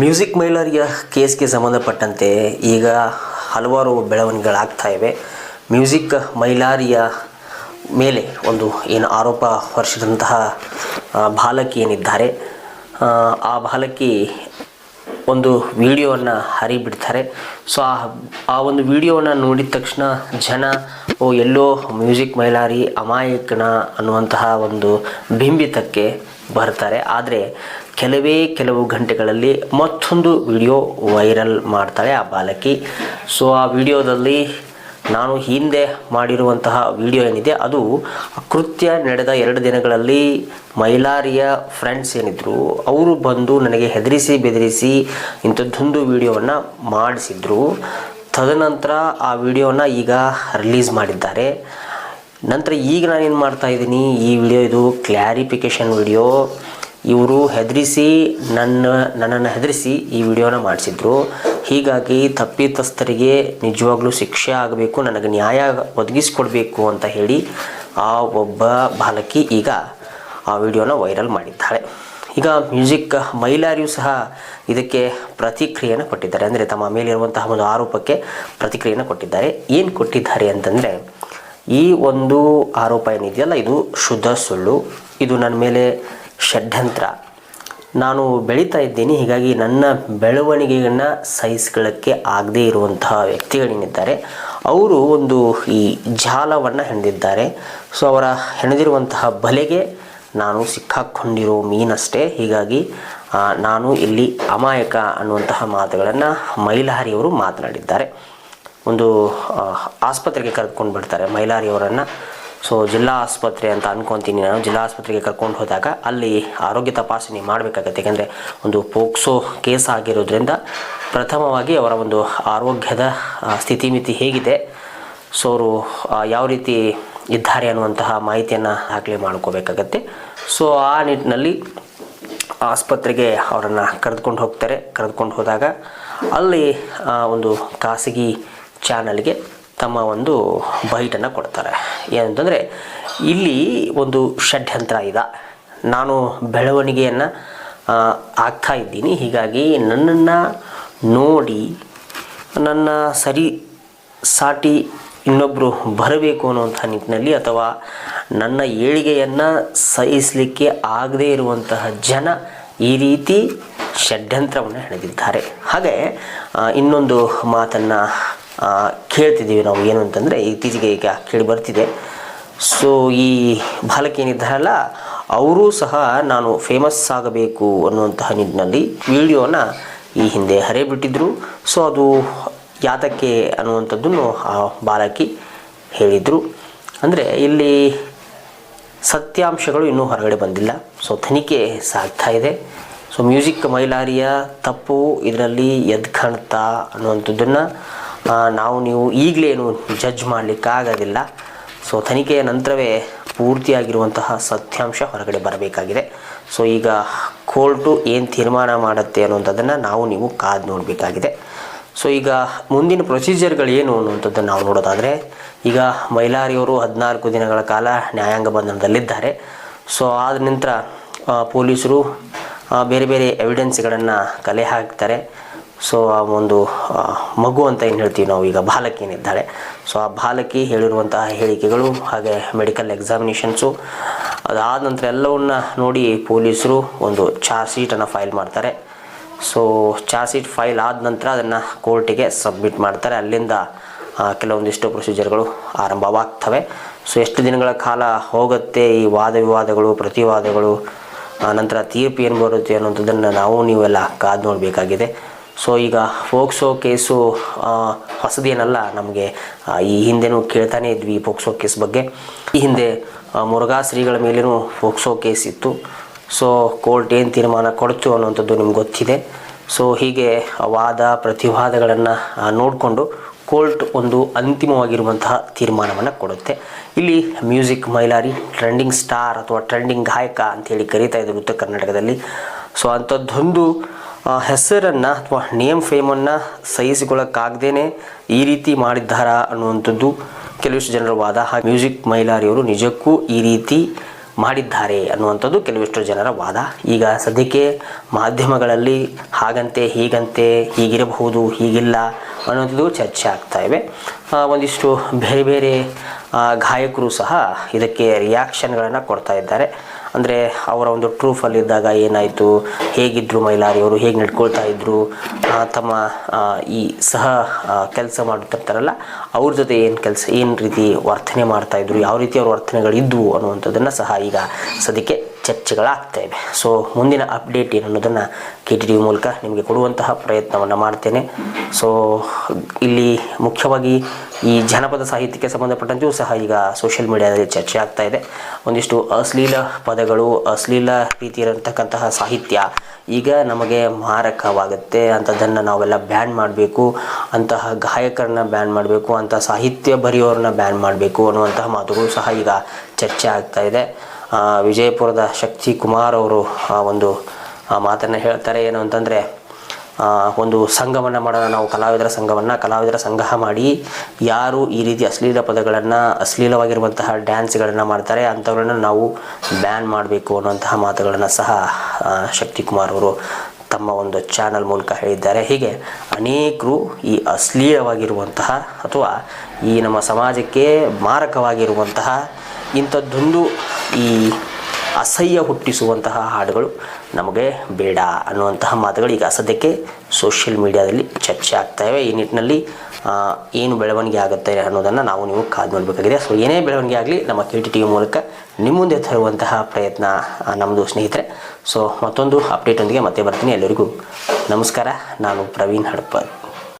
Music ಮೈಲಾರಿಯ ಕೇಸ್ಗೆ ಸಂಬಂಧಪಟ್ಟಂತೆ ಈಗ ಹಲವಾರು ಬೆಳವಣಿಗೆಗಳಾಗ್ತಾ ಇವೆ. ಮ್ಯೂಸಿಕ್ ಮೈಲಾರಿಯ ಮೇಲೆ ಒಂದು ಏನು ಆರೋಪ ಹೊರಿಸಿದಂತಹ ಬಾಲಕಿ ಏನಿದ್ದಾರೆ ಆ ಬಾಲಕಿ ಒಂದು ವಿಡಿಯೋವನ್ನು ಹರಿಬಿಡ್ತಾರೆ. ಸೊ, ಆ ಆ ಒಂದು ವಿಡಿಯೋವನ್ನು ನೋಡಿದ ತಕ್ಷಣ ಜನ, ಓ, ಎಲ್ಲೋ ಮ್ಯೂಸಿಕ್ ಮೈಲಾರಿ ಅಮಾಯಕನ ಅನ್ನುವಂತಹ ಒಂದು ಬಿಂಬಿತಕ್ಕೆ ಬರ್ತಾರೆ. ಆದರೆ, ಕೆಲವೇ ಕೆಲವು ಗಂಟೆಗಳಲ್ಲಿ ಮತ್ತೊಂದು ವಿಡಿಯೋ ವೈರಲ್ ಮಾಡ್ತಾಳೆ ಆ ಬಾಲಕಿ. ಸೊ, ಆ ವಿಡಿಯೋದಲ್ಲಿ ನಾನು ಹಿಂದೆ ಮಾಡಿರುವಂತಹ ವಿಡಿಯೋ ಏನಿದೆ, ಅದು ಕೃತ್ಯ ನಡೆದ ಎರಡು ದಿನಗಳಲ್ಲಿ ಮೈಲಾರಿಯ ಫ್ರೆಂಡ್ಸ್ ಏನಿದ್ರು, ಅವರು ಬಂದು ನನಗೆ ಹೆದರಿಸಿ ಬೆದರಿಸಿ ಇಂಥದ್ದೊಂದು ವಿಡಿಯೋವನ್ನು ಮಾಡಿಸಿದ್ರು. ತದನಂತರ ಆ ವಿಡಿಯೋನ ಈಗ ರಿಲೀಸ್ ಮಾಡಿದ್ದಾರೆ. ನಂತರ ಈಗ ನಾನೇನು ಮಾಡ್ತಾ ಇದ್ದೀನಿ, ಈ ವಿಡಿಯೋ ಇದು ಕ್ಲಾರಿಫಿಕೇಷನ್ ವಿಡಿಯೋ. ಇವರು ಹೆದರಿಸಿ ನನ್ನ, ನನ್ನನ್ನು ಹೆದರಿಸಿ ಈ ವಿಡಿಯೋನ ಮಾಡಿಸಿದ್ರು. ಹೀಗಾಗಿ ತಪ್ಪಿತಸ್ಥರಿಗೆ ನಿಜವಾಗ್ಲೂ ಶಿಕ್ಷೆ ಆಗಬೇಕು, ನನಗೆ ನ್ಯಾಯ ಒದಗಿಸ್ಕೊಡ್ಬೇಕು ಅಂತ ಹೇಳಿ ಆ ಒಬ್ಬ ಬಾಲಕಿ ಈಗ ಆ ವಿಡಿಯೋನ ವೈರಲ್ ಮಾಡಿದ್ದಾಳೆ. ಈಗ ಮ್ಯೂಸಿಕ್ ಮೈಲಾರಿಯು ಸಹ ಇದಕ್ಕೆ ಪ್ರತಿಕ್ರಿಯೆಯನ್ನು ಕೊಟ್ಟಿದ್ದಾರೆ. ಅಂದರೆ ತಮ್ಮ ಮೇಲಿರುವಂತಹ ಒಂದು ಆರೋಪಕ್ಕೆ ಪ್ರತಿಕ್ರಿಯೆಯನ್ನು ಕೊಟ್ಟಿದ್ದಾರೆ. ಏನು ಕೊಟ್ಟಿದ್ದಾರೆ ಅಂತಂದರೆ, ಈ ಒಂದು ಆರೋಪ ಏನಿದೆಯಲ್ಲ, ಇದು ಶುದ್ಧ ಸುಳ್ಳು. ಇದು ನನ್ನ ಮೇಲೆ ಷಡ್ಯಂತ್ರ. ನಾನು ಬೆಳೀತಾ ಇದ್ದೀನಿ, ಹೀಗಾಗಿ ನನ್ನ ಬೆಳವಣಿಗೆಯನ್ನು ಸಹಿಸ್ಕೊಳ್ಳೋಕ್ಕೆ ಆಗದೇ ಇರುವಂತಹ ವ್ಯಕ್ತಿಗಳೇನಿದ್ದಾರೆ, ಅವರು ಒಂದು ಈ ಜಾಲವನ್ನು ಹೆಣೆದಿದ್ದಾರೆ. ಸೊ ಅವರ ಹೆಣೆದಿರುವಂತಹ ಬಲೆಗೆ ನಾನು ಸಿಕ್ಕಾಕೊಂಡಿರೋ ಮೀನಷ್ಟೇ. ಹೀಗಾಗಿ ನಾನು ಇಲ್ಲಿ ಅಮಾಯಕ ಅನ್ನುವಂತಹ ಮಾತುಗಳನ್ನು ಮೈಲಾರಿಯವರು ಮಾತನಾಡಿದ್ದಾರೆ. ಒಂದು ಆಸ್ಪತ್ರೆಗೆ ಕರೆದುಕೊಂಡು ಬಿಡ್ತಾರೆ ಮೈಲಾರಿಯವರನ್ನು. ಸೊ ಜಿಲ್ಲಾ ಆಸ್ಪತ್ರೆ ಅಂತ ಅನ್ಕೊತೀನಿ ನಾನು. ಜಿಲ್ಲಾ ಆಸ್ಪತ್ರೆಗೆ ಕರ್ಕೊಂಡು ಹೋದಾಗ ಅಲ್ಲಿ ಆರೋಗ್ಯ ತಪಾಸಣೆ ಮಾಡಬೇಕಾಗತ್ತೆ. ಯಾಕೆಂದರೆ ಒಂದು ಪೋಕ್ಸೋ ಕೇಸ್ ಆಗಿರೋದ್ರಿಂದ ಪ್ರಥಮವಾಗಿ ಅವರ ಒಂದು ಆರೋಗ್ಯದ ಸ್ಥಿತಿಮಿತಿ ಹೇಗಿದೆ. ಸೊ ಅವರು ಯಾವ ರೀತಿ ಇದ್ದಾರೆ ಅನ್ನುವಂತಹ ಮಾಹಿತಿಯನ್ನು ದಾಖಲೆ ಮಾಡ್ಕೋಬೇಕಾಗತ್ತೆ. ಸೊ ಆ ನಿಟ್ಟಿನಲ್ಲಿ ಆಸ್ಪತ್ರೆಗೆ ಅವರನ್ನು ಕರೆದುಕೊಂಡು ಹೋಗ್ತಾರೆ. ಕರೆದುಕೊಂಡು ಹೋದಾಗ ಅಲ್ಲಿ ಒಂದು ಖಾಸಗಿ ಚಾನಲ್ಗೆ ತಮ್ಮ ಒಂದು ಬೈಟನ್ನು ಕೊಡ್ತಾರೆ. ಏನಂತಂದರೆ, ಇಲ್ಲಿ ಒಂದು ಷಡ್ಯಂತ್ರ ಇದೆ. ನಾನು ಬೆಳವಣಿಗೆಯನ್ನು ಆಗ್ತಾ ಇದ್ದೀನಿ. ಹೀಗಾಗಿ ನನ್ನನ್ನು ನೋಡಿ, ನನ್ನ ಸರಿ ಸಾಟಿ ಇನ್ನೊಬ್ಬರು ಬರಬೇಕು ಅನ್ನುವಂಥ ನಿಟ್ಟಿನಲ್ಲಿ ಅಥವಾ ನನ್ನ ಏಳಿಗೆಯನ್ನು ಸಹಿಸಲಿಕ್ಕೆ ಆಗದೇ ಇರುವಂತಹ ಜನ ಈ ರೀತಿ ಷಡ್ಯಂತ್ರವನ್ನು ಹೆಣೆದಿದ್ದಾರೆ ಹಾಗೆ ಇನ್ನೊಂದು ಮಾತನ್ನು ಕೇಳ್ತಿದ್ದೀವಿ ನಾವು ಏನು ಅಂತಂದರೆ ಇತ್ತೀಚೆಗೆ ಈಗ ಕೇಳಿ ಬರ್ತಿದೆ. ಸೊ ಈ ಬಾಲಕಿ ಏನಿದ್ದಾರಲ್ಲ ಅವರೂ ಸಹ ನಾನು ಫೇಮಸ್ ಆಗಬೇಕು ಅನ್ನುವಂತಹ ನಿಟ್ಟಿನಲ್ಲಿ ವಿಡಿಯೋನ ಈ ಹಿಂದೆ ಹರಿಬಿಟ್ಟಿದ್ರು. ಸೊ ಅದು ಯಾತಕ್ಕೆ ಅನ್ನುವಂಥದ್ದನ್ನು ಆ ಬಾಲಕಿ ಹೇಳಿದರು. ಅಂದರೆ ಇಲ್ಲಿ ಸತ್ಯಾಂಶಗಳು ಇನ್ನೂ ಹೊರಗಡೆ ಬಂದಿಲ್ಲ. ಸೊ ತನಿಖೆ ಸಾಗ್ತಾ ಇದೆ. ಸೊ ಮ್ಯೂಸಿಕ್ ಮೈಲಾರಿಯ ತಪ್ಪು, ಇದರಲ್ಲಿ ಎದ್ದು ಕಾಣ್ತಾ ಅನ್ನುವಂಥದ್ದನ್ನು ನಾವು ನೀವು ಈಗಲೇನು ಜಡ್ಜ್ ಮಾಡಲಿಕ್ಕಾಗೋದಿಲ್ಲ. ಸೊ ತನಿಖೆಯ ನಂತರವೇ ಪೂರ್ತಿಯಾಗಿರುವಂತಹ ಸತ್ಯಾಂಶ ಹೊರಗಡೆ ಬರಬೇಕಾಗಿದೆ. ಸೊ ಈಗ ಕೋರ್ಟು ಏನು ತೀರ್ಮಾನ ಮಾಡುತ್ತೆ ಅನ್ನುವಂಥದ್ದನ್ನು ನಾವು ನೀವು ಕಾದು ನೋಡಬೇಕಾಗಿದೆ. ಸೊ ಈಗ ಮುಂದಿನ ಪ್ರೊಸೀಜರ್ಗಳು ಏನು ಅನ್ನುವಂಥದ್ದನ್ನು ನಾವು ನೋಡೋದಾದರೆ, ಈಗ ಮೈಲಾರಿಯವರು ಹದಿನಾಲ್ಕು ದಿನಗಳ ಕಾಲ ನ್ಯಾಯಾಂಗ ಬಂಧನದಲ್ಲಿದ್ದಾರೆ. ಸೊ ಆದ ನಂತರ ಪೊಲೀಸರು ಬೇರೆ ಬೇರೆ ಎವಿಡೆನ್ಸ್ಗಳನ್ನು ಕಲೆ ಹಾಕ್ತಾರೆ. ಸೊ ಆ ಒಂದು ಮಗು ಅಂತ ಏನು ಹೇಳ್ತೀವಿ ನಾವು ಈಗ, ಬಾಲಕಿ ಏನಿದ್ದಾಳೆ ಸೊ ಆ ಬಾಲಕಿ ಹೇಳಿರುವಂತಹ ಹೇಳಿಕೆಗಳು, ಹಾಗೆ ಮೆಡಿಕಲ್ ಎಕ್ಸಾಮಿನೇಷನ್ಸು ಅದಾದ ನಂತರ ಎಲ್ಲವನ್ನ ನೋಡಿ ಪೊಲೀಸರು ಒಂದು ಚಾರ್ಜ್ ಶೀಟನ್ನು ಫೈಲ್ ಮಾಡ್ತಾರೆ. ಸೊ ಚಾರ್ಜ್ ಶೀಟ್ ಫೈಲ್ ಆದ ನಂತರ ಅದನ್ನು ಕೋರ್ಟಿಗೆ ಸಬ್ಮಿಟ್ ಮಾಡ್ತಾರೆ. ಅಲ್ಲಿಂದ ಕೆಲವೊಂದಿಷ್ಟು ಪ್ರೊಸೀಜರ್ಗಳು ಆರಂಭವಾಗ್ತವೆ. ಸೊ ಎಷ್ಟು ದಿನಗಳ ಕಾಲ ಹೋಗುತ್ತೆ ಈ ವಾದ ವಿವಾದಗಳು, ಪ್ರತಿವಾದಗಳು ನಂತರ ತೀರ್ಪು ಏನು ಬರುತ್ತೆ ಅನ್ನೋಂಥದ್ದನ್ನು ನಾವು ನೀವೆಲ್ಲ ಕಾದು ನೋಡಬೇಕಾಗಿದೆ. ಸೊ ಈಗ ಫೋಕ್ಸೋ ಕೇಸು ಹೊಸದೇನಲ್ಲ ನಮಗೆ ಈ ಹಿಂದೆನೂ ಕೇಳ್ತಾನೆ ಇದ್ವಿ ಫೋಕ್ಸೋ ಕೇಸ್ ಬಗ್ಗೆ. ಈ ಹಿಂದೆ ಮುರುಘಾ ಶ್ರೀಗಳ ಮೇಲೇನೂ ಫೋಕ್ಸೋ ಕೇಸ್ ಇತ್ತು. ಸೊ ಕೋರ್ಟ್ ಏನು ತೀರ್ಮಾನ ಕೊಡ್ತು ಅನ್ನುವಂಥದ್ದು ನಿಮ್ಗೆ ಗೊತ್ತಿದೆ. ಸೊ ಹೀಗೆ ವಾದ, ಪ್ರತಿವಾದಗಳನ್ನು ನೋಡಿಕೊಂಡು ಕೋರ್ಟ್ ಒಂದು ಅಂತಿಮವಾಗಿರುವಂತಹ ತೀರ್ಮಾನವನ್ನು ಕೊಡುತ್ತೆ. ಇಲ್ಲಿ ಮ್ಯೂಸಿಕ್ ಮೈಲಾರಿ ಟ್ರೆಂಡಿಂಗ್ ಸ್ಟಾರ್ ಅಥವಾ ಟ್ರೆಂಡಿಂಗ್ ಗಾಯಕ ಅಂತೇಳಿ ಕರೀತಾ ಇದ್ದರು ಉತ್ತರ ಕರ್ನಾಟಕದಲ್ಲಿ. ಸೊ ಅಂಥದ್ದೊಂದು ಹೆಸರನ್ನು ಅಥವಾ ನೇಮ್ ಫೇಮನ್ನು ಸಹಿಸಿಕೊಳ್ಳೋಕ್ಕಾಗ್ದೇ ಈ ರೀತಿ ಮಾಡಿದ್ದಾರಾ ಅನ್ನುವಂಥದ್ದು ಕೆಲವಿಷ್ಟು ಜನರ ವಾದ. ಹಾಗೆ ಮ್ಯೂಸಿಕ್ ಮೈಲಾರಿಯವರು ನಿಜಕ್ಕೂ ಈ ರೀತಿ ಮಾಡಿದ್ದಾರೆ ಅನ್ನುವಂಥದ್ದು ಕೆಲವಿಷ್ಟು ಜನರ ವಾದ. ಈಗ ಸದ್ಯಕ್ಕೆ ಮಾಧ್ಯಮಗಳಲ್ಲಿ ಹಾಗಂತೆ, ಹೀಗಂತೆ, ಹೀಗಿರಬಹುದು, ಹೀಗಿಲ್ಲ ಅನ್ನೋದು ಚರ್ಚೆ ಆಗ್ತಾ ಇವೆ. ಒಂದಿಷ್ಟು ಬೇರೆ ಬೇರೆ ಗಾಯಕರು ಸಹ ಇದಕ್ಕೆ ರಿಯಾಕ್ಷನ್ಗಳನ್ನು ಕೊಡ್ತಾ ಇದ್ದಾರೆ. ಅಂದರೆ ಅವರ ಒಂದು ಟ್ರೂಫಲ್ಲಿದ್ದಾಗ ಏನಾಯಿತು? ಹೇಗಿದ್ದರು ಮೈಲಾರಿಯವರು ಹೇಗೆ ನಡ್ಕೊಳ್ತಾ ಇದ್ದರು ತಮ್ಮ ಈ ಸಹ ಕೆಲಸ ಮಾಡುತ್ತಿರ್ತಾರಲ್ಲ, ಅವ್ರ ಜೊತೆ ಏನು ಕೆಲಸ, ಏನು ರೀತಿ ವರ್ತನೆ ಮಾಡ್ತಾಯಿದ್ರು ಯಾವ ರೀತಿ ಅವ್ರ ವರ್ತನೆಗಳಿದ್ವು ಅನ್ನುವಂಥದ್ದನ್ನು ಸಹ ಈಗ ಸದ್ಯಕ್ಕೆ ಚರ್ಚೆಗಳಾಗ್ತಾ ಇವೆ ಸೊ ಮುಂದಿನ ಅಪ್ಡೇಟ್ ಏನು ಅನ್ನೋದನ್ನು ಕೆ ಟಿ ವಿ ಮೂಲಕ ನಿಮಗೆ ಕೊಡುವಂತಹ ಪ್ರಯತ್ನವನ್ನು ಮಾಡ್ತೇನೆ. ಸೊ ಇಲ್ಲಿ ಮುಖ್ಯವಾಗಿ ಈ ಜನಪದ ಸಾಹಿತ್ಯಕ್ಕೆ ಸಂಬಂಧಪಟ್ಟಂತೆಯೂ ಸಹ ಈಗ ಸೋಷಿಯಲ್ ಮೀಡಿಯಾದಲ್ಲಿ ಚರ್ಚೆ ಆಗ್ತಾ ಇದೆ. ಒಂದಿಷ್ಟು ಅಶ್ಲೀಲ ಪದಗಳು, ಅಶ್ಲೀಲ ರೀತಿ ಇರತಕ್ಕಂತಹ ಸಾಹಿತ್ಯ ಈಗ ನಮಗೆ ಮಾರಕವಾಗುತ್ತೆ. ಅಂಥದ್ದನ್ನು ನಾವೆಲ್ಲ ಬ್ಯಾನ್ ಮಾಡಬೇಕು. ಅಂತಹ ಗಾಯಕರನ್ನ ಬ್ಯಾನ್ ಮಾಡಬೇಕು. ಅಂತಹ ಸಾಹಿತ್ಯ ಬರೆಯೋರನ್ನ ಬ್ಯಾನ್ ಮಾಡಬೇಕು ಅನ್ನುವಂತಹ ಮಾತುಗಳು ಸಹ ಈಗ ಚರ್ಚೆ ಆಗ್ತಾ ಇದೆ. ವಿಜಯಪುರದ ಶಕ್ತಿ ಕುಮಾರ್ ಅವರು ಆ ಒಂದು ಮಾತನ್ನು ಹೇಳ್ತಾರೆ. ಏನು ಅಂತಂದರೆ ಒಂದು ಸಂಘವನ್ನು ಮಾಡೋಣ ನಾವು ಕಲಾವಿದರ ಸಂಘವನ್ನು ಕಲಾವಿದರ ಸಂಘ ಮಾಡಿ ಯಾರು ಈ ರೀತಿ ಅಶ್ಲೀಲ ಪದಗಳನ್ನು ಅಶ್ಲೀಲವಾಗಿರುವಂತಹ ಡ್ಯಾನ್ಸ್ಗಳನ್ನು ಮಾಡ್ತಾರೆ ಅಂಥವ್ರನ್ನ ನಾವು ಬ್ಯಾನ್ ಮಾಡಬೇಕು ಅನ್ನುವಂತಹ ಮಾತುಗಳನ್ನು ಸಹ ಆ, ಶಕ್ತಿ ಕುಮಾರ್ ಅವರು ತಮ್ಮ ಒಂದು ಚಾನಲ್ ಮೂಲಕ ಹೇಳಿದ್ದಾರೆ. ಹೀಗೆ ಅನೇಕರು ಈ ಅಶ್ಲೀಲವಾಗಿರುವಂತಹ ಅಥವಾ ಈ ನಮ್ಮ ಸಮಾಜಕ್ಕೆ ಮಾರಕವಾಗಿರುವಂತಹ ಇಂಥದ್ದೊಂದು ಈ ಅಸಹ್ಯ ಹುಟ್ಟಿಸುವಂತಹ ಹಾಡುಗಳು ನಮಗೆ ಬೇಡ ಅನ್ನುವಂತಹ ಮಾತುಗಳು ಈಗ ಸದ್ಯಕ್ಕೆ ಸೋಷಿಯಲ್ ಮೀಡಿಯಾದಲ್ಲಿ ಚರ್ಚೆ ಆಗ್ತಾಯಿವೆ ಈ ನಿಟ್ಟಿನಲ್ಲಿ ಏನು ಬೆಳವಣಿಗೆ ಆಗುತ್ತೆ ಅನ್ನೋದನ್ನು ನಾವು ನೀವು ಕಾದು ನೋಡಬೇಕಾಗಿದೆ. ಸೊ ಏನೇ ಬೆಳವಣಿಗೆ ಆಗಲಿ, ನಮ್ಮ ಕೆ ಟಿ ಟಿ ಮೂಲಕ ನಿಮ್ಮ ಮುಂದೆ ತರುವಂತಹ ಪ್ರಯತ್ನ ನಮ್ಮದು ಸ್ನೇಹಿತರೆ. ಸೊ ಮತ್ತೊಂದು ಅಪ್ಡೇಟೊಂದಿಗೆ ಮತ್ತೆ ಬರ್ತೀನಿ. ಎಲ್ಲರಿಗೂ ನಮಸ್ಕಾರ. ನಾನು ಪ್ರವೀಣ್ ಹಡ್ಪದ್